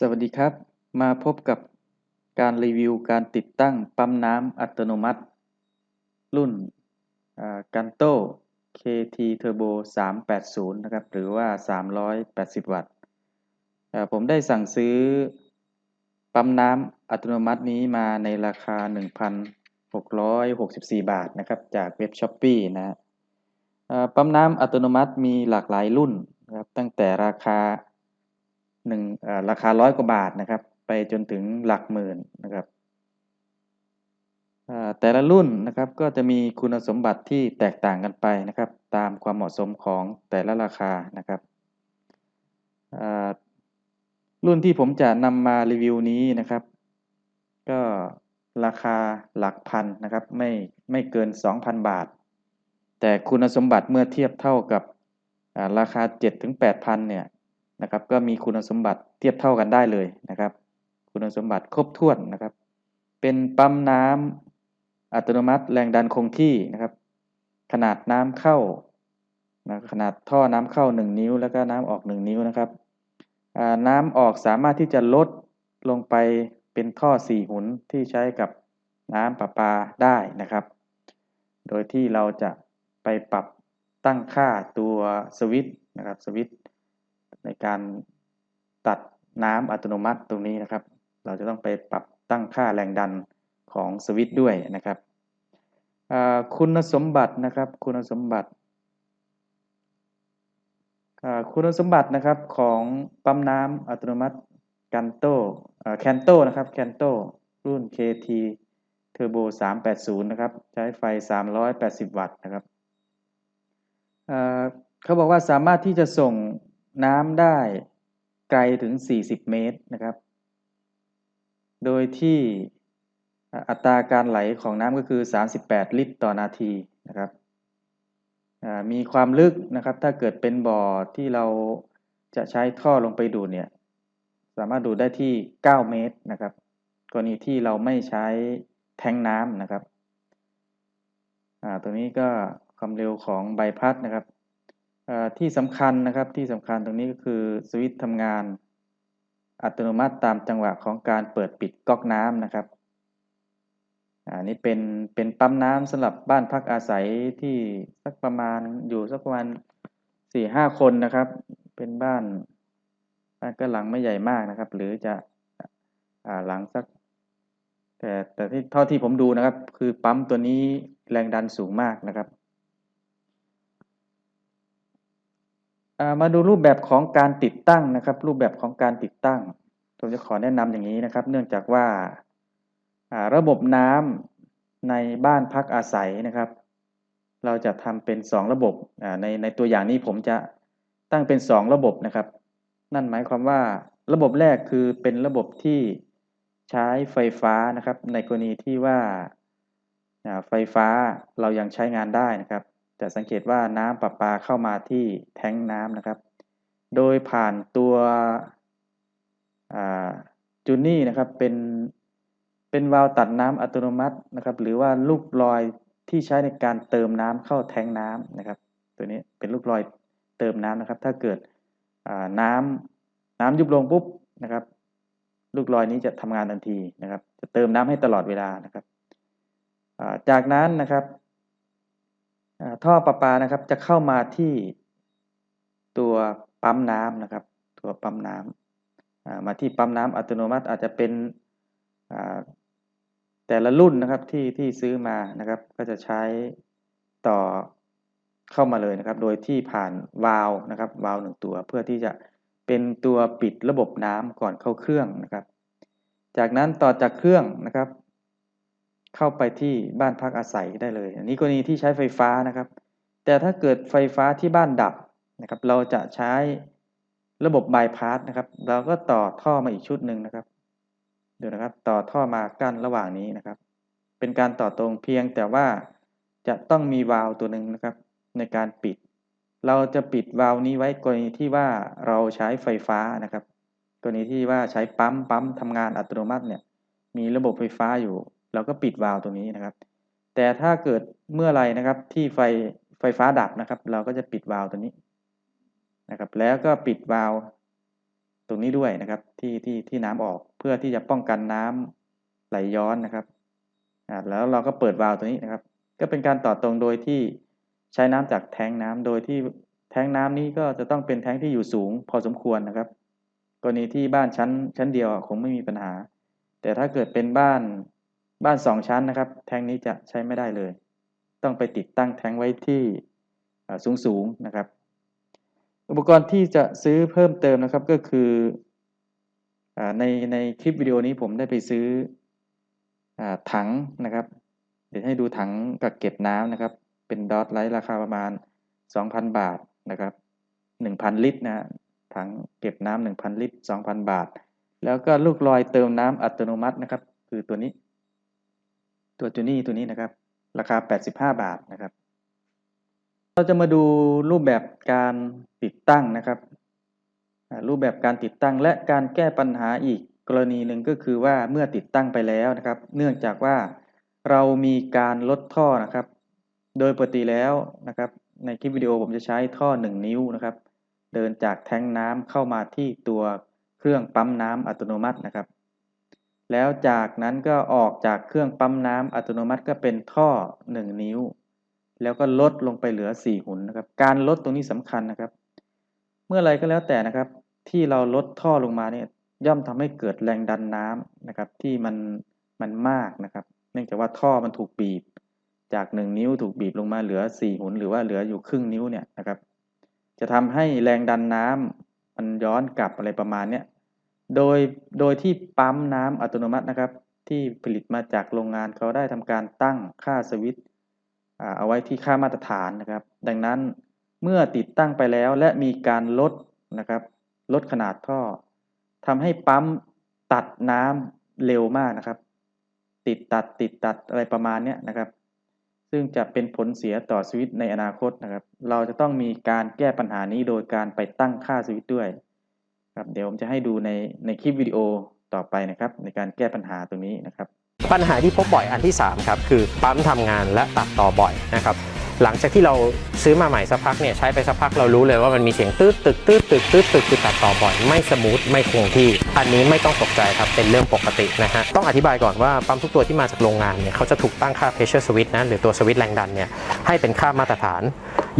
สวัสดีครับ มาพบกับการรีวิวการติดตั้งปั๊มน้ำอัตโนมัติ รุ่นกันโต้ KT Turbo 380 นะครับ หรือว่า 380 วัตต์ผมได้สั่งซื้อปั๊มน้ำอัตโนมัตินี้มาในราคา 1,664 บาทนะครับ จากเว็บช้อปปี้นะปั๊มน้ำอัตโนมัติมีหลากหลายรุ่นนะครับตั้งแต่ราคา หนึ่งราคาร้อยกว่าบาทนะครับ ไปจนถึงหลักหมื่นนะครับแต่ละรุ่นนะครับก็จะมีคุณสมบัติที่แตกต่างกันไปนะครับ ตามความเหมาะสมของแต่ละราคานะครับรุ่นที่ผมจะนำมารีวิวนี้นะครับ ก็ราคาหลักพันนะครับ ไม่ไม่เกิน 2,000 บาท แต่คุณสมบัติเมื่อเทียบเท่ากับราคา 7-8,000เนี่ย นะครับ ก็มีคุณสมบัติเทียบเท่ากันได้เลยนะครับ คุณสมบัติครบถ้วนนะครับ เป็นปั๊มน้ำอัตโนมัติแรงดันคงที่นะครับ ขนาดน้ำเข้านะขนาดท่อน้ำเข้า 1 นิ้ว แล้วก็น้ำออก 1 นิ้วนะครับน้ำออกสามารถที่จะลดลงไปเป็นท่อ 4 หุนที่ใช้กับน้ำประปาได้นะครับ โดยที่เราจะไปปรับตั้งค่าตัวสวิตช์นะครับสวิตช์ ในการตัดน้ำอัตโนมัติตรงนี้นะครับ เราจะต้องไปปรับตั้งค่าแรงดันของสวิตช์ด้วยนะครับคุณสมบัตินะครับคุณสมบัติคุณสมบัตินะครับของปั๊มน้ำอัตโนมัติกันโตแคนโตนะครับแคนโตรุ่น KT Turbo 380 นะครับ ใช้ไฟ 380 วัตต์นะครับเขาบอกว่าสามารถที่จะส่ง น้ำได้ไกลถึง 40 เมตรนะครับ โดยที่อัตราการไหลของน้ำก็คือ 38 ลิตรต่อนาทีนะครับ มีความลึกนะครับ ถ้าเกิดเป็นบ่อที่เราจะใช้ท่อลงไปดูเนี่ย สามารถดูได้ที่ 9 เมตรนะครับ กรณีที่เราไม่ใช้แทงน้ำนะครับตัวนี้ก็ความเร็วของใบพัดนะครับ ที่สำคัญนะครับที่สำคัญตรงนี้ก็คือสวิตช์ทำงานอัตโนมัติตามจังหวะของการเปิดปิดก๊อกน้ำนะครับอันนี้เป็นเป็นปั๊มน้ำสำหรับบ้านพักอาศัยที่สักประมาณอยู่สักประมาณสี่ห้าคนนะครับ เป็นบ้านบ้านก็หลังไม่ใหญ่มากนะครับ หรือจะหลังสัก แต่แต่ที่เท่าที่ผมดูนะครับ คือปั๊มตัวนี้แรงดันสูงมากนะครับ มาดูรูปแบบของการติดตั้งนะครับ รูปแบบของการติดตั้งผมจะขอแนะนำอย่างนี้นะครับ เนื่องจากว่าระบบน้ำในบ้านพักอาศัยนะครับ เราจะทำเป็น 2 ระบบในในตัวอย่างนี้ผมจะตั้งเป็น 2 ระบบนะครับ นั่นหมายความว่าระบบแรกคือเป็นระบบที่ใช้ไฟฟ้านะครับ ในกรณีที่ว่าไฟฟ้าเรายังใช้งานได้นะครับ จะสังเกตว่าน้ำประปาเข้ามาที่แท้งน้ำนะครับ โดยผ่านตัวจูนี่นะครับเป็นเป็นวาล์วตัดน้ำอัตโนมัตินะครับ หรือว่าลูกลอยที่ใช้ในการเติมน้ำเข้าแท้งน้ำนะครับ ตัวนี้เป็นลูกลอยเติมน้ำนะครับ ถ้าเกิดน้ำน้ำยุบลงปุ๊บนะครับ ลูกลอยนี้จะทำงานทันทีนะครับ จะเติมน้ำให้ตลอดเวลานะครับจากนั้นนะครับ ท่อประปานะครับจะเข้ามาที่ตัวปั๊มน้ำนะครับ ตัวปั๊มน้ำมาที่ปั๊มน้ำอัตโนมัติอาจจะเป็นแต่ละรุ่นนะครับที่ที่ซื้อมานะครับ ก็จะใช้ต่อเข้ามาเลยนะครับ โดยที่ผ่านวาล์วนะครับวาล์วหนึ่งตัว เพื่อที่จะเป็นตัวปิดระบบน้ำก่อนเข้าเครื่องนะครับ จากนั้นต่อจากเครื่องนะครับ เข้าไปที่บ้านพักอาศัยได้เลย อันนี้กรณีที่ใช้ไฟฟ้านะครับ แต่ถ้าเกิดไฟฟ้าที่บ้านดับนะครับ เราจะใช้ระบบบายพาสนะครับ เราก็ต่อท่อมาอีกชุดหนึ่งนะครับดูนะครับ ต่อท่อมากั้นระหว่างนี้นะครับ เป็นการต่อตรงเพียงแต่ว่าจะต้องมีวาล์วตัวหนึ่งนะครับ ในการปิด เราจะปิดวาล์วนี้ไว้กรณีที่ว่าเราใช้ไฟฟ้านะครับ กรณีที่ว่าใช้ปั๊มปั๊มทำงานอัตโนมัติเนี่ย มีระบบไฟฟ้าอยู่ เราก็ปิดวาล์วตรงนี้นะครับ แต่ถ้าเกิดเมื่อไรนะครับที่ไฟไฟฟ้าดับนะครับ เราก็จะปิดวาล์วตัวนี้นะครับ แล้วก็ปิดวาล์วตรงนี้ด้วยนะครับที่ที่ที่น้ำออกเพื่อที่จะป้องกันน้ำไหลย้อนนะครับอ่าแล้วเราก็เปิดวาล์วตัวนี้นะครับ ก็เป็นการต่อตรงโดยที่ใช้น้ำจากแทงน้ำโดยที่แทงน้ำนี้ก็จะต้องเป็นแทงที่อยู่สูงพอสมควรนะครับ กรณีที่บ้านชั้นชั้นเดียวคงไม่มีปัญหา แต่ถ้าเกิดเป็นบ้าน บ้านสองชั้นนะครับ แทงนี้จะใช้ไม่ได้เลย ต้องไปติดตั้งแทงไว้ที่สูงสูงนะครับ อุปกรณ์ที่จะซื้อเพิ่มเติมนะครับก็คืออในในคลิปวิดีโอนี้ผมได้ไปซื้ออถังนะครับ เดี๋ยวให้ดูถังกักเก็บน้ำนะครับ เป็นดอทไลท์ราคาประมาณ 2,000 บาทนะครับ 1,000 ลิตรนะฮะถังเก็บน้ำ1,000 ลิตร 2,000 บาท แล้วก็ลูกลอยเติมน้ำอัตโนมัตินะครับ คือตัวนี้ ตัวจูนี่ตัวนี้นะครับ ราคา 85 บาทนะครับ เราจะมาดูรูปแบบการติดตั้งนะครับ รูปแบบการติดตั้งและการแก้ปัญหาอีกกรณีหนึ่งก็คือว่าเมื่อติดตั้งไปแล้วนะครับ เนื่องจากว่าเรามีการลดท่อนะครับ โดยปกติแล้วนะครับ ในคลิปวิดีโอผมจะใช้ท่อ 1 นิ้วนะครับ เดินจากแทงน้ำเข้ามาที่ตัวเครื่องปั๊มน้ำอัตโนมัตินะครับ แล้วจากนั้นก็ออกจากเครื่องปั๊มน้ำอัตโนมัติก็เป็นท่อ 1 นิ้ว แล้วก็ลดลงไปเหลือ 4 หุ่นนะครับ การลดตรงนี้สำคัญนะครับ เมื่อไรก็แล้วแต่นะครับ ที่เราลดท่อลงมาเนี่ยย่อมทำให้เกิดแรงดันน้ำนะครับ ที่มันมันมากนะครับ เนื่องจากว่าท่อมันถูกบีบ จาก 1 นิ้วถูกบีบลงมาเหลือ 4 หุ่นหรือว่าเหลืออยู่ครึ่งนิ้วเนี่ยนะครับ จะทำให้แรงดันน้ำมันย้อนกลับอะไรประมาณเนี้ย โดยโดยที่ปั๊มน้ำอัตโนมัตินะครับ ที่ผลิตมาจากโรงงานเขาได้ทำการตั้งค่าสวิต์เอาไว้ที่ค่ามาตรฐานนะครับ ดังนั้นเมื่อติดตั้งไปแล้วและมีการลดนะครับ ลดขนาดท่อทำให้ปั๊มตัดน้ำเร็วมากนะครับ ติดตัดติดตัดอะไรประมาณนี้นะครับ ซึ่งจะเป็นผลเสียต่อสวิต์ในอนาคตนะครับ เราจะต้องมีการแก้ปัญหานี้โดยการไปตั้งค่าสวิต์ด้วย ครับเดี๋ยวผมจะให้ดูในในคลิปวิดีโอต่อไปนะครับ ในการแก้ปัญหาตรงนี้นะครับ ปัญหาที่พบบ่อยอันที่3ครับคือปั๊มทำงานและตัดต่อบ่อยนะครับหลังจากที่เราซื้อมาใหม่สักพักเนี่ยใช้ไปสักพักเรารู้เลยว่ามันมีเสียงตืดตึกตืดตึกตืดตึกคือตัดต่อบ่อยไม่สมูทไม่คงที่ อันนี้ไม่ต้องตกใจครับเป็นเรื่องปกตินะฮะต้องอธิบายก่อนว่าปั๊มทุกตัวที่มาจากโรงงานเนี่ยเขาจะถูกตั้งค่า pressure switch นะหรือตัวสวิตช์แรงดันเนี่ยให้เป็นค่ามาตรฐาน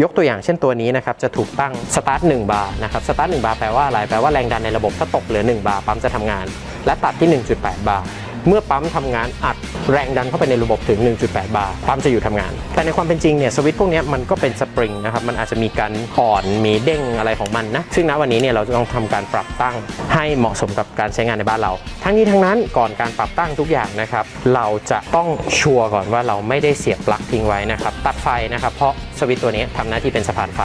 ยกตัวอย่างเช่นตัวนี้นะครับจะถูกตั้งสตาร์ท1บาร์นะครับสตาร์ท1บาร์แปลว่าอะไรแปลว่าแรงดันในระบบถ้าตกเหลือ 1 บาร์ปั๊มจะทำงาน และตัดที่ 1.8 บาร์เมื่อปั๊มทำงานอัดแรงดันเข้าไปในระบบถึง 1.8 บาร์ปั๊มจะอยู่ทำงาน แต่ในความเป็นจริงเนี่ยสวิตช์พวกนี้มันก็เป็นสปริงนะครับ มันอาจจะมีการอ่อนมีเด้งอะไรของมันนะ ซึ่งณวันนี้เนี่ยเราจะต้องทำการปรับตั้งให้เหมาะสมกับการใช้งานในบ้านเรา ทั้งนี้ทั้งนั้นก่อนการปรับตั้งทุกอย่างนะครับ เราจะต้องชัวร์ก่อนว่าเราไม่ได้เสียบปลั๊กทิ้งไว้นะครับ ตัดไฟนะครับ เพราะสวิตช์ตัวนี้ทำหน้าที่เป็นสะพานไฟ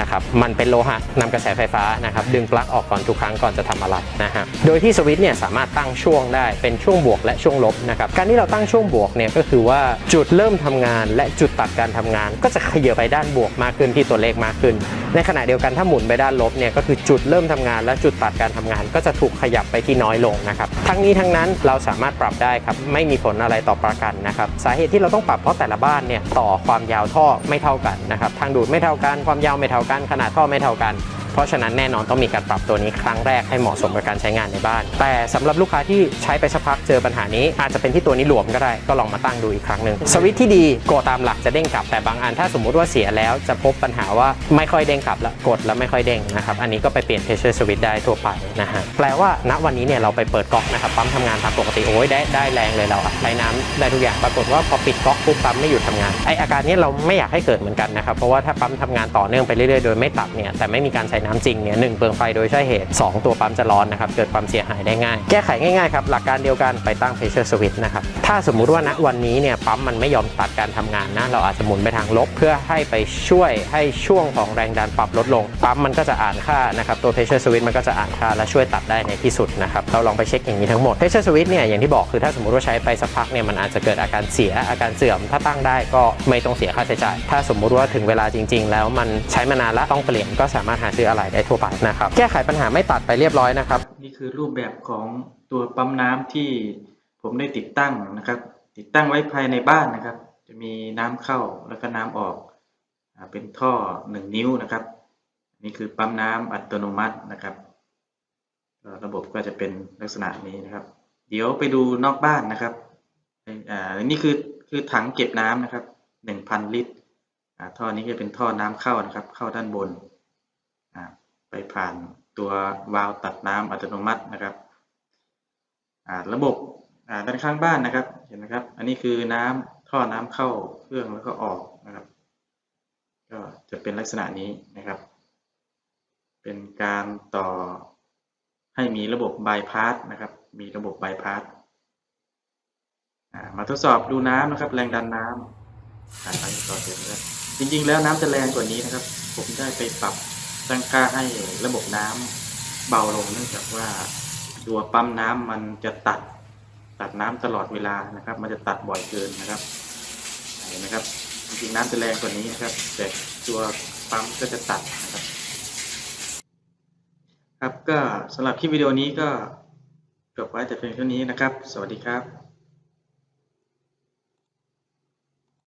นะครับมันเป็นโลหะนำกระแสไฟฟ้านะครับดึงปลั๊กออกก่อนทุกครั้งก่อนจะทำอะไรนะฮะโดยที่สวิตช์เนี่ยสามารถตั้งช่วงได้เป็นช่วงบวกและช่วงลบนะครับการที่เราตั้งช่วงบวกเนี่ยก็คือว่าจุดเริ่มทำงาน และจุดตัดการทำงาน ก็จะขยับไปด้านบวกมากขึ้นที่ตัวเลขมากขึ้น ในขณะเดียวกันถ้าหมุนไปด้านลบเนี่ยก็คือจุดเริ่มทำงาน และจุดตัดการทำงาน ก็จะถูกขยับไปที่น้อยลงนะครับทั้งนี้ทั้งนั้นเราสามารถปรับได้ครับไม่มีผลอะไรต่อประกันนะครับสาเหตุที่เราต้องปรับเพราะแต่ละบ้านเนี่ยต่อความยาวท่อไม่เท่ากันนะครับทางดูดไม่เท่ากันความยาวไม่เท่ากัน ขนาดท่อไม่เท่ากัน เพราะฉะนั้นแน่นอนต้องมีการปรับตัวนี้ครั้งแรกให้เหมาะสมกับการใช้งานในบ้าน แต่สำหรับลูกค้าที่ใช้ไปสักพักเจอปัญหานี้ อาจจะเป็นที่ตัวนี้หลวมก็ได้ก็ลองมาตั้งดูอีกครั้งหนึ่งสวิตที่ดีกดตามหลักจะเด้งกลับแต่บางอันถ้าสมมุติว่าเสียแล้วจะพบปัญหาว่าไม่ค่อยเด้งกลับแล้วกดแล้วไม่ค่อยเด้งนะครับอันนี้ก็ไปเปลี่ยน pressure switch ได้ทั่วไปนะฮะแปลว่าณวันนี้เนี่ยเราไปเปิดก๊อกนะครับปั๊มทำงานตามปกติโอ้ยได้ได้แรงเลยเราอะใช้น้ำได้ทุกอย่างปรากฏว่าพอปิดก๊อกปุ๊บปั๊มไม่หยุดทำงานไออาการนี้เราไม่อยากให้เกิดเหมือนกันนะครับเพราะว่าถ้าปั๊มทำงานต่อเนื่องไปเรื่อยๆโดยไม่ตัดเนี่ยแต่ไม่มีการใช้น้ำจริงเนี่ยหนึ่งเปลืองไฟโดยใช่เหตุ 2 ตัวปั๊มจะร้อนนะครับเกิดความเสียหายได้ง่าย แก้ไขง่ายๆครับหลักการเดียวกันไปตั้ง pressure switch นะครับถ้าสมมุติว่าณวันนี้เนี่ยปั๊มมันไม่ยอมตัดการทำงานนะเราอาจจะหมุนไปทางลบ เพื่อให้ไปช่วยให้ช่วงของแรงดันปรับลดลง ปั๊มมันก็จะอ่านค่านะครับตัว pressure switch มันก็จะอ่านค่าและช่วยตัดได้ในที่สุดนะครับเราลองไปเช็คอย่างนี้ทั้งหมด pressure switch เนี่ยอย่างที่บอกคือถ้าสมมติว่าใช้ไปสักพักเนี่ยมันอาจจะเกิดอาการเสียอาการเสื่อม ถ้าตั้งได้ก็ไม่ต้องเสียค่าใช้จ่าย ถ้าสมมุติว่าถึงเวลาจริง ๆ แล้วมันใช้มานานแล้วต้องเปลี่ยนก็สามารถหาซื้ออะไรได้ทั่วไปนะครับ แก้ไขปัญหาไม่ตัดไปเรียบร้อยนะครับ นี่คือรูปแบบของตัวปั๊มน้ำที่ผมได้ติดตั้งนะครับ ติดตั้งไว้ภายในบ้านนะครับ จะมีน้ำเข้าแล้วก็น้ำออก เป็นท่อหนึ่งนิ้วนะครับ นี่คือปั๊มน้ำอัตโนมัตินะครับ ระบบก็จะเป็นลักษณะนี้นะครับ เดี๋ยวไปดูนอกบ้านนะครับอ่านี่คือคือถังเก็บน้ำนะครับหนึ่งพันลิตรท่อนี้จะเป็นท่อน้ำเข้านะครับ เข้าด้านบน ไปผ่านตัววาล์วตัดน้ำอัตโนมัตินะครับอ่าระบบอ่าด้านข้างบ้านนะครับเห็นไหมครับ อันนี้คือน้ำท่อน้ำเข้าเครื่องแล้วก็ออกนะครับ ก็จะเป็นลักษณะนี้นะครับ เป็นการต่อให้มีระบบบายพาสนะครับ มีระบบบายพาสอ่ามาทดสอบดูน้ำนะครับ แรงดันน้ำอ่าไปต่อเสร็จแล้วจริงๆ แล้วน้ำจะแรงกว่านี้นะครับ ผมได้ไปปรับ ตั้งค่าให้ระบบน้ำเบาลงเนื่องจากว่าตัวปั๊มน้ำมันจะตัดตัดน้ำตลอดเวลานะครับ มันจะตัดบ่อยเกินนะครับเห็นไหมครับจริงๆน้ำจะแรงกว่านี้นะครับ แต่ตัวปั๊มก็จะตัดนะครับครับก็สำหรับคลิปวิดีโอนี้ก็จบไว้แต่เพียงเท่านี้นะครับ สวัสดีครับ